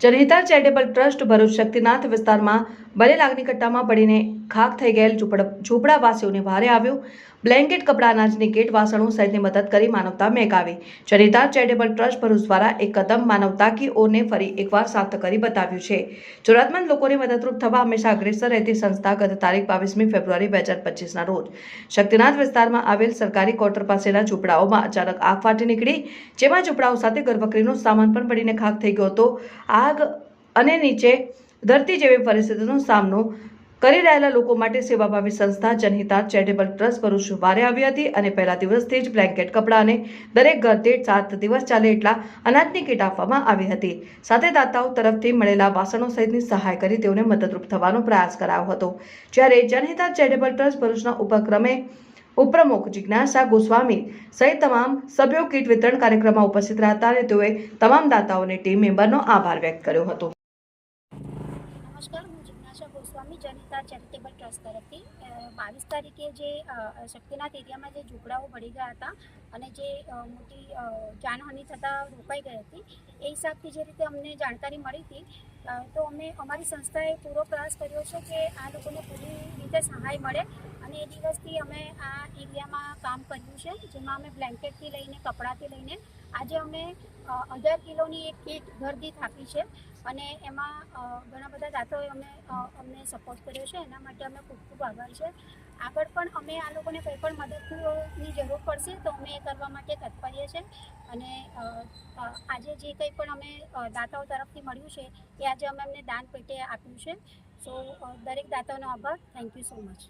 જનહિતા charitable trust Bharuch Shaktinath વિસ્તારમાં બનેલ લાગણી કટ્ટામાં પડીને ખાક થઈ ગયેલ ઝૂંપડ ઝૂંપડાવાસીઓને ભારે આવ્યું. બ્લેન્કેટ કપડા અનાજની કીટ વાસણો સહિતની મદદ કરી માનવતા મેકાવી જનહિતા ચેરિટેબલ ટ્રસ્ટ ભરૂચ દ્વારા એક કદમ માનવતા કી ઓરને ફરી એકવાર સાર્થક કરી બતાવ્યું છે. જરૂરતમંદ લોકોને મદદરૂપ થવા હંમેશા અગ્રેસર રહેતી સંસ્થા ગત તારીખ બાવીસમી ફેબ્રુઆરી બે હજાર પચીસના રોજ. શક્તિનાથ વિસ્તારમાં આવેલ સરકારી ક્વાર્ટર પાસેના ઝૂંપડાઓમાં અચાનક આગ ફાટી નીકળી, જેમાં ઝૂંપડાઓ સાથે ઘરવકરીનો સામાન પણ પડીને ખાક થઈ ગયો હતો. આગ અને નીચે ધરતી જેવી પરિસ્થિતિનો સામનો કરી રહેલા લોકો માટે સેવાભાવી સંસ્થા જનહિતા ચેરિટેબલ ટ્રસ્ટ ભરૂચ વારે આવી હતી અને પહેલા દિવસથી જ બ્લેન્કેટ કપડાં અને દરેક ઘર દીઠ સાત દિવસ ચાલે એટલા અનાજની કીટ આપવામાં આવી હતી. સાથે દાતાઓ તરફથી મળેલા વાસણો સહિતની સહાય કરી તેઓને મદદરૂપ થવાનો પ્રયાસ કરાયો હતો. જ્યારે જનહિતા ચેરિટેબલ ટ્રસ્ટ ભરૂચના ઉપક્રમે ઉપપ્રમુખ જિજ્ઞાસા ગોસ્વામી સહિત તમામ સભ્યો કીટ વિતરણ કાર્યક્રમમાં ઉપસ્થિત રહ્યા હતા અને તેઓએ તમામ દાતાઓને ટીમ મેમ્બરનો આભાર વ્યક્ત કર્યો હતો. નમસ્કાર, હું જિજ્ઞાસા ગોસ્વામી, જનિતા ચેરિટેબલ ટ્રસ્ટ તરફથી. બાવીસ તારીખે જે શક્તિનાથ એરિયામાં જે ઝૂંપડાઓ પડી ગયા હતા અને જે મોટી જાનહાનિ થતાં રોકાઈ ગઈ હતી, એ હિસાબથી જે રીતે અમને જાણકારી મળી હતી તો અમે અમારી સંસ્થાએ પૂરો પ્રયાસ કર્યો છે કે આ લોકોને પૂરી રીતે સહાય મળે અને એ એરિયામાં કામ કર્યું છે, જેમાં અમે બ્લેન્કેટથી લઈને, કપડાથી લઈને આજે અમે અઢાર કિલોની એક કીટ ઘરદીઠ આપી છે અને એમાં ઘણા બધા દાતાઓએ અમે અમને સપોર્ટ કર્યો છે. એના માટે અમે ખૂબ ખૂબ આભાર છે. આગળ પણ અમે આ લોકોને કંઈ પણ મદદની જરૂર પડશે તો અમે એ કરવા માટે તત્પર્ય છે અને આજે જે કંઈ પણ અમે દાતાઓ તરફથી મળ્યું છે એ આજે અમે અમને દાન પેટે આપ્યું છે. સો દરેક દાતાઓનો આભાર. Thank you so much